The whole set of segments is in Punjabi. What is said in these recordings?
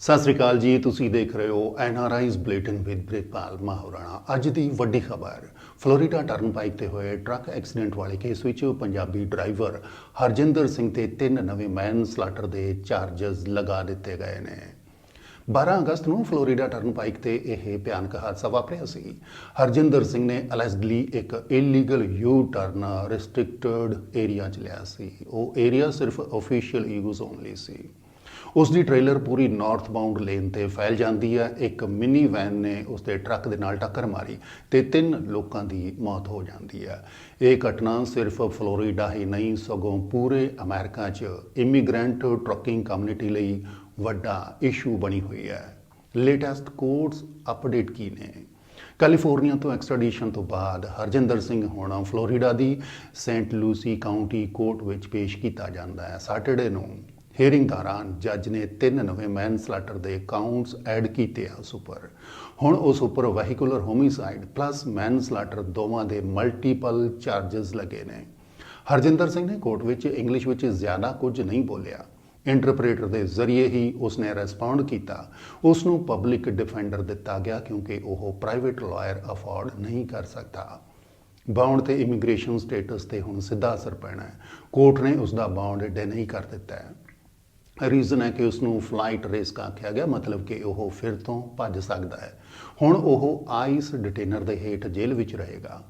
ਸਤਿ ਸ੍ਰੀ ਅਕਾਲ ਜੀ, ਤੁਸੀਂ ਦੇਖ ਰਹੇ ਹੋ N R I's bulletin with Britpal Mahorana. ਅੱਜ ਦੀ ਵੱਡੀ ਖਬਰ, ਫਲੋਰੀਡਾ ਟਰਨਪਾਈਕ ਤੇ ਹੋਏ ਟਰੱਕ ਐਕਸੀਡੈਂਟ ਵਾਲੇ ਕੇਸ ਵਿੱਚ ਪੰਜਾਬੀ ਡਰਾਈਵਰ ਹਰਜਿੰਦਰ ਸਿੰਘ ਤੇ ਤਿੰਨ ਨਵੇਂ ਮੈਨ ਸਲਾਟਰ ਦੇ ਚਾਰजेस ਲਗਾ ਦਿੱਤੇ ਗਏ ਨੇ। 12 ਅਗਸਤ ਨੂੰ ਫਲੋਰੀਡਾ ਟਰਨਪਾਈਕ ਤੇ ਇਹ ਭਿਆਨਕ ਹਾਦਸਾ ਵਾਪਰਿਆ ਸੀ। ਹਰਜਿੰਦਰ ਸਿੰਘ ਨੇ ਅਲੈਸਡਲੀ ਇੱਕ illegal U turn restricted area 'ਚ ਲਿਆ ਸੀ। ਉਹ ਏਰੀਆ ਸਿਰਫ ਅਫੀਸ਼ੀਅਲ ਯੂਜ਼ ਓਨਲੀ ਸੀ। ਉਸ ਦੀ ਟ੍ਰੇਲਰ ਪੂਰੀ ਨਾਰਥ ਬਾਉਂਡ ਲੇਨ ਤੇ ਫੈਲ ਜਾਂਦੀ ਹੈ। ਇੱਕ ਮਿਨੀ ਵੈਨ ਨੇ ਉਸ ਦੇ ਟਰੱਕ ਦੇ ਨਾਲ ਟੱਕਰ ਮਾਰੀ ਤੇ ਤਿੰਨ ਲੋਕਾਂ ਦੀ ਮੌਤ ਹੋ ਜਾਂਦੀ ਹੈ। ਇਹ ਘਟਨਾ ਸਿਰਫ ਫਲੋਰੀਡਾ ਹੀ ਨਹੀਂ, ਸਗੋਂ ਪੂਰੇ ਅਮਰੀਕਾ 'ਚ ਇਮੀਗ੍ਰੈਂਟ ਟਰੱਕਿੰਗ ਕਮਿਊਨਿਟੀ ਲਈ ਵੱਡਾ ਇਸ਼ੂ ਬਣੀ ਹੋਈ ਹੈ। ਲੇਟੈਸਟ ਕੋਰਟਸ ਅਪਡੇਟ ਕੀ ਨੇ? ਕੈਲੀਫੋਰਨੀਆ ਤੋਂ ਐਕਸਟ੍ਰੈਡੀਸ਼ਨ ਤੋਂ ਬਾਅਦ ਹਰਜਿੰਦਰ ਸਿੰਘ ਹੋਣਾ ਫਲੋਰੀਡਾ ਦੀ ਸੈਂਟ ਲੂਸੀ ਕਾਉਂਟੀ ਕੋਰਟ ਵਿੱਚ ਪੇਸ਼ ਕੀਤਾ ਜਾਂਦਾ ਹੈ ਸੈਟਰਡੇ ਨੂੰ। ਹੀਅਰਿੰਗ ਦੌਰਾਨ ਜੱਜ ਨੇ ਤਿੰਨ ਨਵੇਂ ਮੈਨ ਸਲਾਟਰ ਦੇ ਕਾਊਂਟਸ ਐਡ ਕੀਤੇ ਆ ਉਸ ਉੱਪਰ। ਹੁਣ ਉਸ ਉੱਪਰ vehicular homicide plus manslaughter ਦੋਵਾਂ ਦੇ ਮਲਟੀਪਲ ਚਾਰजेस ਲੱਗੇ ਨੇ। ਹਰਜਿੰਦਰ ਸਿੰਘ ਨੇ ਕੋਰਟ ਵਿੱਚ ਇੰਗਲਿਸ਼ ਵਿੱਚ ਜ਼ਿਆਦਾ ਕੁਝ ਨਹੀਂ ਬੋਲਿਆ। ਇੰਟਰਪ੍ਰੀਟਰ ਦੇ ਜ਼ਰੀਏ ਹੀ ਉਸਨੇ ਰਿਸਪੌਂਡ ਕੀਤਾ। ਉਸ ਨੂੰ ਪਬਲਿਕ ਡਿਫੈਂਡਰ ਦਿੱਤਾ ਗਿਆ ਕਿਉਂਕਿ ਉਹ ਪ੍ਰਾਈਵੇਟ ਲਾਇਰ ਅਫੋਰਡ ਨਹੀਂ ਕਰ ਸਕਦਾ। ਬਾਉਂਡ ਤੇ ਇਮੀਗ੍ਰੇਸ਼ਨ ਸਟੇਟਸ ਤੇ ਹੁਣ ਸਿੱਧਾ ਅਸਰ ਪੈਣਾ ਹੈ। ਕੋਰਟ ਨੇ ਉਸ ਦਾ ਬਾਉਂਡ ਡਿਨਾਈ ਕਰ ਦਿੱਤਾ ਹੈ। ਰੀਜ਼ਨ ਹੈ ਕਿ ਉਸ ਨੂੰ ਫਲਾਈਟ ਰਿਸਕ ਆਖਿਆ ਗਿਆ, ਮਤਲਬ ਕਿ ਉਹ ਫਿਰ ਤੋਂ ਭੱਜ ਸਕਦਾ ਹੈ। ਹੁਣ ਉਹ ਆਈਸ ਡਿਟੇਨਰ ਦੇ ਹੇਠ ਜੇਲ੍ਹ ਵਿੱਚ ਰਹੇਗਾ।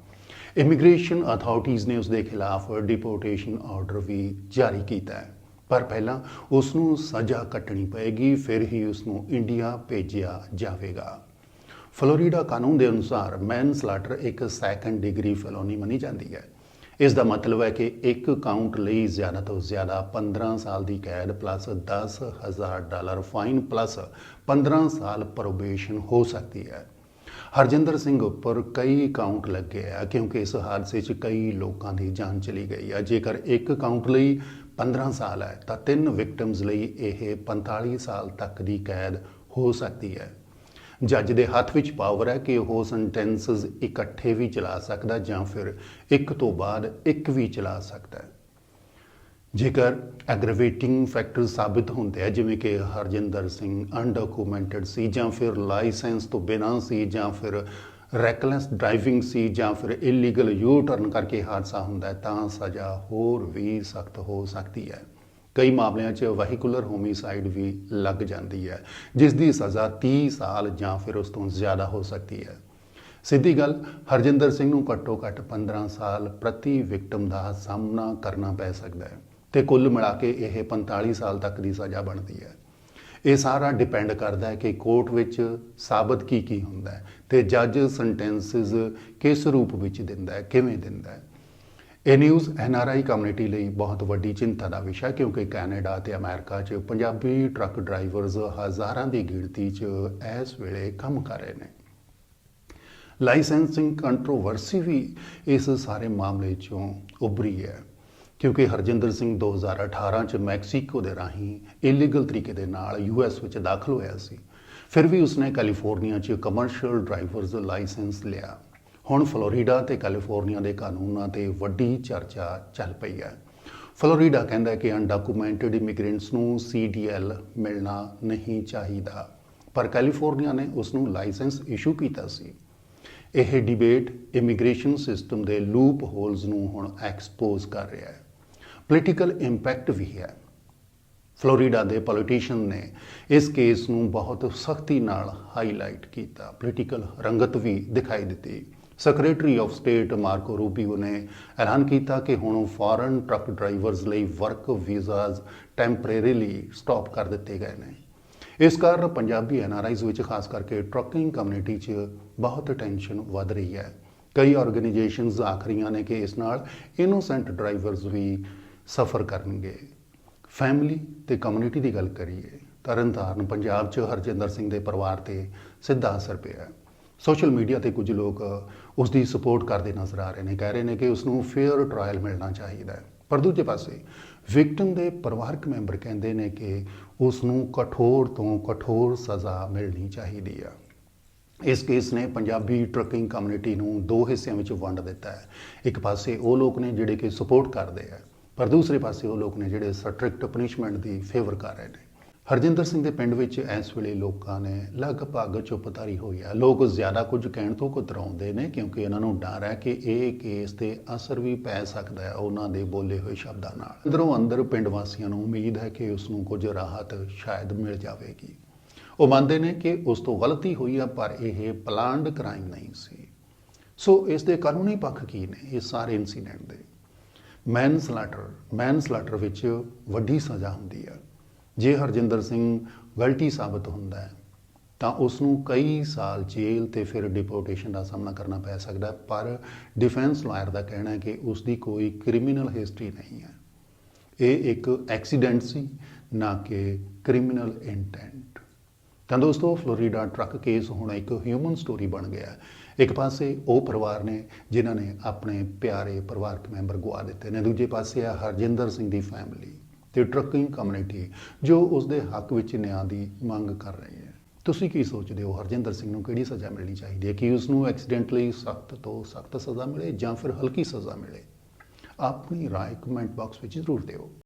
ਇਮੀਗ੍ਰੇਸ਼ਨ ਅਥਾਰਟੀਆਂ ਨੇ ਉਸ ਦੇ ਖਿਲਾਫ ਡਿਪੋਰਟੇਸ਼ਨ ਆਰਡਰ ਵੀ ਜਾਰੀ ਕੀਤਾ ਹੈ। ਪਰ ਪਹਿਲਾਂ ਉਸ ਨੂੰ ਸਜ਼ਾ ਕੱਟਣੀ ਪਏਗੀ, ਫਿਰ ਹੀ ਉਸ ਨੂੰ ਇੰਡੀਆ ਭੇਜਿਆ ਜਾਵੇਗਾ। ਫਲੋਰੀਡਾ ਕਾਨੂੰਨ ਦੇ ਅਨੁਸਾਰ ਮੈਨ ਸਲਾਟਰ ਇੱਕ ਸੈਕੰਡ ਡਿਗਰੀ ਫੈਲੋਨੀ ਮੰਨੀ ਜਾਂਦੀ ਹੈ। ਇਸ ਦਾ ਮਤਲਬ ਹੈ ਕਿ ਇੱਕ ਕਾਊਂਟ ਲਈ ਜ਼ਿਆਦਾ ਤੋਂ ਜ਼ਿਆਦਾ 15 ਸਾਲ ਦੀ ਕੈਦ ਪਲੱਸ 10000 ਡਾਲਰ ਫਾਈਨ ਪਲੱਸ 15 ਸਾਲ ਪ੍ਰੋਬੇਸ਼ਨ ਹੋ ਸਕਦੀ ਹੈ। ਹਰਜਿੰਦਰ ਸਿੰਘ ਉੱਪਰ ਕਈ ਕਾਊਂਟ ਲੱਗੇ ਆ, ਕਿਉਂਕਿ ਇਸ ਹਾਦਸੇ 'ਚ ਕਈ ਲੋਕਾਂ ਦੀ ਜਾਨ ਚਲੀ ਗਈ ਹੈ ਜੇਕਰ ਇੱਕ ਕਾਊਂਟ ਲਈ 15 ਸਾਲ ਹੈ, ਤਾਂ ਤਿੰਨ ਵਿਕਟਮਸ ਲਈ ਇਹ 45 ਸਾਲ ਤੱਕ ਦੀ ਕੈਦ ਹੋ ਸਕਦੀ ਹੈ। ਜੱਜ ਦੇ ਹੱਥ ਵਿੱਚ ਪਾਵਰ ਹੈ ਕਿ ਉਹ ਸੈਂਟੈਂਸਸ ਇਕੱਠੇ ਵੀ ਚਲਾ ਸਕਦਾ ਜਾਂ ਫਿਰ ਇੱਕ ਤੋਂ ਬਾਅਦ ਇੱਕ ਵੀ ਚਲਾ ਸਕਦਾ ਹੈ। ਜੇਕਰ ਐਗਰੇਵੇਟਿੰਗ ਫੈਕਟਰ ਸਾਬਿਤ ਹੁੰਦੇ ਆ, ਜਿਵੇਂ ਕਿ ਹਰਜਿੰਦਰ ਸਿੰਘ ਅਨਡਾਕੂਮੈਂਟਡ ਸੀ ਜਾਂ ਫਿਰ ਲਾਇਸੈਂਸ ਤੋਂ ਬਿਨਾਂ ਸੀ ਜਾਂ ਫਿਰ ਰੈਕਲੈਸ ਡਰਾਈਵਿੰਗ ਸੀ ਜਾਂ ਫਿਰ ਇਲੀਗਲ ਯੂ ਟਰਨ ਕਰਕੇ ਹਾਦਸਾ ਹੁੰਦਾ ਤਾਂ ਸਜ਼ਾ ਹੋਰ ਵੀ ਸਖਤ ਹੋ ਸਕਦੀ ਹੈ। ਕਈ ਮਾਮਲਿਆਂ 'ਚ ਵਹੀਕੂਲਰ ਹੋਮਿਸਾਈਡ ਵੀ ਲੱਗ ਜਾਂਦੀ ਹੈ ਜਿਸ ਦੀ ਸਜ਼ਾ 30 ਸਾਲ ਜਾਂ ਫਿਰ ਉਸ ਤੋਂ ਜ਼ਿਆਦਾ ਹੋ ਸਕਦੀ ਹੈ। ਸਿੱਧੀ ਗੱਲ, ਹਰਜਿੰਦਰ ਸਿੰਘ ਨੂੰ ਘੱਟੋ ਘੱਟ 15 ਸਾਲ ਪ੍ਰਤੀ ਵਿਕਟਮ ਦਾ ਸਾਹਮਣਾ ਕਰਨਾ ਪੈ ਸਕਦਾ ਹੈ ਤੇ ਕੁੱਲ ਮਿਲਾ ਕੇ ਇਹ 45 ਸਾਲ ਤੱਕ ਦੀ ਸਜ਼ਾ ਬਣਦੀ ਹੈ। ਇਹ ਸਾਰਾ ਡਿਪੈਂਡ ਕਰਦਾ ਹੈ ਕਿ ਕੋਰਟ ਵਿੱਚ ਸਾਬਤ ਕੀ ਕੀ ਹੁੰਦਾ ਹੈ ਤੇ ਜੱਜ ਸੈਂਟੈਂਸਸ ਕਿਸ ਰੂਪ ਵਿੱਚ ਦਿੰਦਾ ਹੈ, ਕਿਵੇਂ ਦਿੰਦਾ ਹੈ। ਇਹ ਨਿਊਜ਼ ਐਨਆਰਆਈ ਕਮਿਊਨਿਟੀ ਲਈ ਬਹੁਤ ਵੱਡੀ ਚਿੰਤਾ ਦਾ ਵਿਸ਼ਾ ਕਿਉਂਕਿ ਕੈਨੇਡਾ ਤੇ ਅਮਰੀਕਾ 'ਚ ਪੰਜਾਬੀ ਟਰੱਕ ਡਰਾਈਵਰਸ ਹਜ਼ਾਰਾਂ ਦੀ ਗਿਣਤੀ 'ਚ ਇਸ ਵੇਲੇ ਕੰਮ ਕਰ ਰਹੇ ਨੇ। ਲਾਇਸੈਂਸਿੰਗ ਕੰਟਰੋਵਰਸੀ ਵੀ ਇਸ ਸਾਰੇ ਮਾਮਲੇ 'ਚੋਂ ਉੱਭਰੀ ਹੈ, ਕਿਉਂਕਿ ਹਰਜਿੰਦਰ ਸਿੰਘ 2018 'ਚ ਮੈਕਸੀਕੋ ਦੇ ਰਾਹੀਂ ਇਲੀਗਲ ਤਰੀਕੇ ਦੇ ਨਾਲ ਯੂਐਸ ਵਿੱਚ ਦਾਖਲ ਹੋਇਆ ਸੀ। ਫਿਰ ਵੀ ਉਸਨੇ ਕੈਲੀਫੋਰਨੀਆ 'ਚ ਕਮਰਸ਼ੀਅਲ ਡਰਾਈਵਰਸ ਲਾਇਸੈਂਸ ਲਿਆ। ਹੁਣ ਫਲੋਰੀਡਾ ਤੇ ਕੈਲੀਫੋਰਨੀਆ ਦੇ ਕਾਨੂੰਨਾਂ ਤੇ ਵੱਡੀ ਚਰਚਾ ਚੱਲ ਪਈ ਹੈ। ਫਲੋਰੀਡਾ ਕਹਿੰਦਾ ਹੈ ਕਿ ਅਨਡਾਕੂਮੈਂਟਡ ਇਮੀਗ੍ਰੈਂਟਸ ਨੂੰ ਸੀਡੀਐਲ ਮਿਲਣਾ ਨਹੀਂ ਚਾਹੀਦਾ। ਪਰ ਕੈਲੀਫੋਰਨੀਆ ਨੇ ਉਸ ਨੂੰ ਲਾਇਸੈਂਸ ਇਸ਼ੂ ਕੀਤਾ ਸੀ। ਇਹ ਡਿਬੇਟ ਇਮੀਗ੍ਰੇਸ਼ਨ ਸਿਸਟਮ ਦੇ ਲੂਪ ਹੋਲਸ ਨੂੰ ਹੁਣ ਐਕਸਪੋਜ਼ ਕਰ ਰਿਹਾ ਹੈ। ਪੋਲੀਟੀਕਲ ਇੰਪੈਕਟ ਵੀ ਹੈ। ਫਲੋਰੀਡਾ ਦੇ ਪੋਲੀਟੀਸ਼ੀਅਨ ਨੇ ਇਸ ਕੇਸ ਨੂੰ ਬਹੁਤ ਸਖਤੀ ਨਾਲ ਹਾਈਲਾਈਟ ਕੀਤਾ। ਪੋਲੀਟੀਕਲ ਰੰਗਤ ਵੀ ਦਿਖਾਈ ਦਿੱਤੀ। Secretary of state Marco Rubio ਨੇ ਐਲਾਨ ਕੀਤਾ ਕਿ ਹੁਣ ਫੋਰਨ ਟਰੱਕ ਡਰਾਈਵਰਸ ਲਈ ਵਰਕ ਵੀਜ਼ਾਸ ਟੈਂਪਰੇਰੀਲੀ ਸਟਾਪ ਕਰ ਦਿੱਤੇ ਗਏ ਨੇ। ਇਸ ਕਾਰਨ ਪੰਜਾਬੀ ਐਨਆਰਆਈਜ਼ ਵਿੱਚ ਖਾਸ ਕਰਕੇ ਟਰੱਕਿੰਗ ਕਮਿਊਨਿਟੀ 'ਚ ਬਹੁਤ ਟੈਨਸ਼ਨ ਵੱਧ ਰਹੀ ਹੈ। ਕਈ ਆਰਗੇਨਾਈਜੇਸ਼ਨਸ ਆਖਰੀਆਂ ਨੇ ਕਿ ਇਸ ਨਾਲ ਇਨੋਸੈਂਟ ਡਰਾਈਵਰਸ ਵੀ ਸਫਰ ਕਰਨਗੇ। ਫੈਮਿਲੀ ਤੇ ਕਮਿਊਨਿਟੀ ਦੀ ਗੱਲ ਕਰੀਏ ਤਰਨਤਾਰਨ ਪੰਜਾਬ 'ਚ ਹਰਜਿੰਦਰ ਸਿੰਘ ਦੇ ਪਰਿਵਾਰ ਤੇ ਸਿੱਧਾ ਅਸਰ ਪਿਆ ਹੈ। ਸੋਸ਼ਲ ਮੀਡੀਆ ਤੇ ਕੁਝ ਲੋਕ ਉਸ ਦੀ ਸਪੋਰਟ ਕਰਦੇ ਨਜ਼ਰ ਆ ਰਹੇ ਨੇ, ਕਹਿ ਰਹੇ ਨੇ ਕਿ ਉਸ ਨੂੰ ਫੇਅਰ ਟ੍ਰਾਇਲ ਮਿਲਣਾ ਚਾਹੀਦਾ ਹੈ। ਪਰ ਦੂਜੇ ਪਾਸੇ ਵਿਕਟਮ ਦੇ ਪਰਿਵਾਰਕ ਮੈਂਬਰ ਕਹਿੰਦੇ ਨੇ ਕਿ ਉਸ ਨੂੰ ਕਠੋਰ ਤੋਂ ਕਠੋਰ ਸਜ਼ਾ ਮਿਲਣੀ ਚਾਹੀਦੀ ਆ। ਇਸ ਕੇਸ ਨੇ ਪੰਜਾਬੀ ਟਰੱਕਿੰਗ ਕਮਿਊਨਿਟੀ ਨੂੰ ਦੋ ਹਿੱਸਿਆਂ ਵਿੱਚ ਵੰਡ ਦਿੱਤਾ ਹੈ। ਇੱਕ ਪਾਸੇ ਉਹ ਲੋਕ ਨੇ ਜਿਹੜੇ ਕਿ ਸਪੋਰਟ ਕਰਦੇ ਆ, ਪਰ ਦੂਸਰੇ ਪਾਸੇ ਉਹ ਲੋਕ ਨੇ ਜਿਹੜੇ ਸਟ੍ਰਿਕਟ ਪਨਿਸ਼ਮੈਂਟ ਦੀ ਫੇਵਰ ਕਰ ਰਹੇ ਨੇ। ਹਰਜਿੰਦਰ ਸਿੰਘ ਦੇ ਪਿੰਡ ਵਿੱਚ ਇਸ ਵੇਲੇ ਲੋਕਾਂ ਨੇ ਲਗਭਗ ਚੁੱਪਧਾਰੀ ਹੋਈ ਹੈ ਲੋਕ ਜ਼ਿਆਦਾ ਕੁਝ ਕਹਿਣ ਤੋਂ ਕਤਰਾਉਂਦੇ ਨੇ ਕਿਉਂਕਿ ਇਹਨਾਂ ਨੂੰ ਡਰ ਹੈ ਕਿ ਇਹ ਕੇਸ ਤੇ ਅਸਰ ਵੀ ਪੈ ਸਕਦਾ ਹੈ ਉਹਨਾਂ ਦੇ ਬੋਲੇ ਹੋਏ ਸ਼ਬਦਾਂ ਨਾਲ। ਅੰਦਰੋਂ ਅੰਦਰ ਪਿੰਡ ਵਾਸੀਆਂ ਨੂੰ ਉਮੀਦ ਹੈ ਕਿ ਉਸ ਨੂੰ ਕੁਝ ਰਾਹਤ ਸ਼ਾਇਦ ਮਿਲ ਜਾਵੇਗੀ। ਉਹ ਮੰਨਦੇ ਨੇ ਕਿ ਉਸ ਤੋਂ ਗਲਤੀ ਹੋਈ ਹੈ ਪਰ ਇਹ ਪਲਾਨਡ ਕ੍ਰਾਈਮ ਨਹੀਂ ਸੀ। ਸੋ ਇਸ ਦੇ ਕਾਨੂੰਨੀ ਪੱਖ ਕੀ ਨੇ ਇਹ ਸਾਰੇ ਇਨਸੀਡੈਂਟ ਦੇ? ਮੈਨ ਸਲਾਟਰ ਮੈਨ ਸਲਾਟਰ ਵਿੱਚ ਵੱਡੀ ਸਜ਼ਾ ਹੁੰਦੀ ਹੈ ਜੇ ਹਰਜਿੰਦਰ ਸਿੰਘ ਗਲਤੀ ਸਾਬਤ ਹੁੰਦਾ ਹੈ, ਤਾਂ ਉਸ ਨੂੰ ਕਈ ਸਾਲ ਜੇਲ੍ਹ ਤੇ ਫਿਰ ਡਿਪੋਰਟੇਸ਼ਨ ਦਾ ਸਾਹਮਣਾ ਕਰਨਾ ਪੈ ਸਕਦਾ ਪਰ ਡਿਫੈਂਸ ਲਾਇਰ ਦਾ ਕਹਿਣਾ ਹੈ ਕਿ ਉਸ ਦੀ ਕੋਈ ਕ੍ਰਿਮੀਨਲ ਹਿਸਟਰੀ ਨਹੀਂ ਹੈ। ਇਹ ਇੱਕ ਐਕਸੀਡੈਂਟ ਸੀ, ਨਾ ਕਿ ਕ੍ਰਿਮੀਨਲ ਇੰਟੈਂਟ ਤਾਂ ਦੋਸਤੋ, ਫਲੋਰੀਡਾ ਟਰੱਕ ਕੇਸ ਹੁਣ ਇੱਕ ਹਿਊਮਨ ਸਟੋਰੀ ਬਣ ਗਿਆ ਇੱਕ ਪਾਸੇ ਉਹ ਪਰਿਵਾਰ ਨੇ ਜਿਨ੍ਹਾਂ ਨੇ ਆਪਣੇ ਪਿਆਰੇ ਪਰਿਵਾਰਕ ਮੈਂਬਰ ਗਵਾ ਦਿੱਤੇ ਨੇ, ਦੂਜੇ ਪਾਸੇ ਆ ਹਰਜਿੰਦਰ ਸਿੰਘ ਦੀ ਫੈਮਿਲੀ ਤੇ ਟਰੱਕਿੰਗ ਕਮਿਊਨਿਟੀ ਜੋ ਉਸ ਦੇ ਹੱਕ ਵਿੱਚ ਨਿਆਂ ਦੀ ਮੰਗ ਕਰ ਰਹੀ ਹੈ। ਤੁਸੀਂ ਕੀ ਸੋਚਦੇ ਹੋ? ਹਰਜਿੰਦਰ ਸਿੰਘ ਨੂੰ ਕਿਹੜੀ ਸਜ਼ਾ ਮਿਲਣੀ ਚਾਹੀਦੀ ਹੈ? ਕਿ ਉਸ ਨੂੰ ਐਕਸੀਡੈਂਟਲੀ ਸਖਤ ਤੋਂ ਸਖਤ ਸਜ਼ਾ ਮਿਲੇ ਜਾਂ ਫਿਰ ਹਲਕੀ ਸਜ਼ਾ ਮਿਲੇ? ਆਪਣੀ ਰਾਏ ਕਮੈਂਟ ਬਾਕਸ ਵਿੱਚ ਜ਼ਰੂਰ ਦਿਓ।